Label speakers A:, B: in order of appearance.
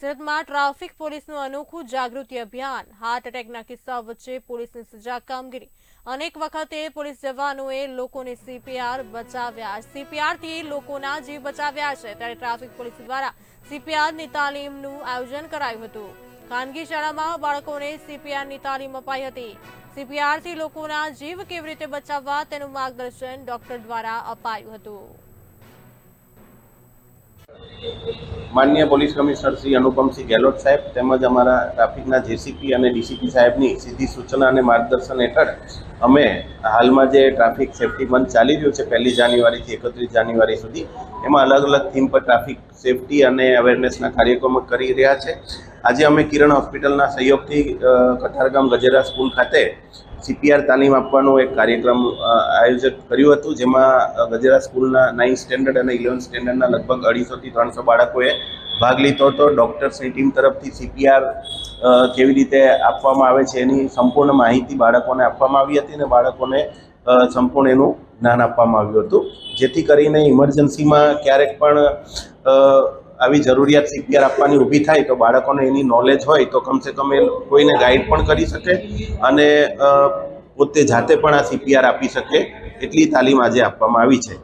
A: સુરતમાં ટ્રાફિક પોલીસનું અનોખું જાગૃતિ અભિયાન, હાર્ટ એટેકના કિસ્સા વચ્ચે પોલીસની સજાગ કામગીરી. અનેક વખતે પોલીસ જવાનોએ લોકોને સીપીઆર બચાવ્યા સીપીઆરથી લોકોના જીવ બચાવ્યા છે. ત્યારે ટ્રાફિક પોલીસ દ્વારા સીપીઆરની તાલીમનું આયોજન કરાયું હતું. ખાનગી શાળામાં બાળકોને સીપીઆરની તાલીમ અપાઈ હતી. સીપીઆરથી લોકોના જીવ કેવી રીતે બચાવવા તેનું માર્ગદર્શન ડોક્ટર દ્વારા અપાયું હતું.
B: માનનીય પોલીસ કમિશનર શ્રી અનુપમસિંહ ગેહલોત સાહેબ તેમજ અમારા ટ્રાફિકના જેસીપી અને ડીસીપી સાહેબની સીધી સૂચના અને માર્ગદર્શન હેઠળ અમે હાલમાં જે ટ્રાફિક સેફટી મંથ ચાલી રહ્યો છે, પહેલી જાન્યુઆરીથી એકત્રીસ જાન્યુઆરી સુધી, એમાં અલગ અલગ થીમ પર ટ્રાફિક સેફટી અને અવેરનેસના કાર્યક્રમો કરી રહ્યા છે. આજે અમે કિરણ હોસ્પિટલના સહયોગથી કઠારગામ ગજેરા સ્કૂલ ખાતે સીપીઆર તાલીમ આપવાનો એક કાર્યક્રમ આયોજિત કર્યું હતું, જેમાં ગજેરા સ્કૂલના નાઇન્થ સ્ટેન્ડર્ડ અને ઇલેવન્થ સ્ટેન્ડર્ડના લગભગ અઢીસોથી ત્રણસો બાળકોએ ભાગ લીધો હતો. ડૉક્ટર્સની ટીમ તરફથી સીપીઆર કેવી રીતે આપવામાં આવે છે એની સંપૂર્ણ માહિતી બાળકોને આપવામાં આવી હતી અને બાળકોને સંપૂર્ણ એનું જ્ઞાન આપવામાં આવ્યું હતું. જેથી કરીને ઇમરજન્સીમાં ક્યારેક પણ આવી જરૂરિયાત સીપીઆર આપવાની ઊભી થાય તો બાળકોને એની નોલેજ હોય તો કમસે કમ એ કોઈને ગાઈડ પણ કરી શકે અને પોતે જાતે પણ આ સીપીઆર આપી શકે. એટલી તાલીમ આજે આપવામાં આવી છે.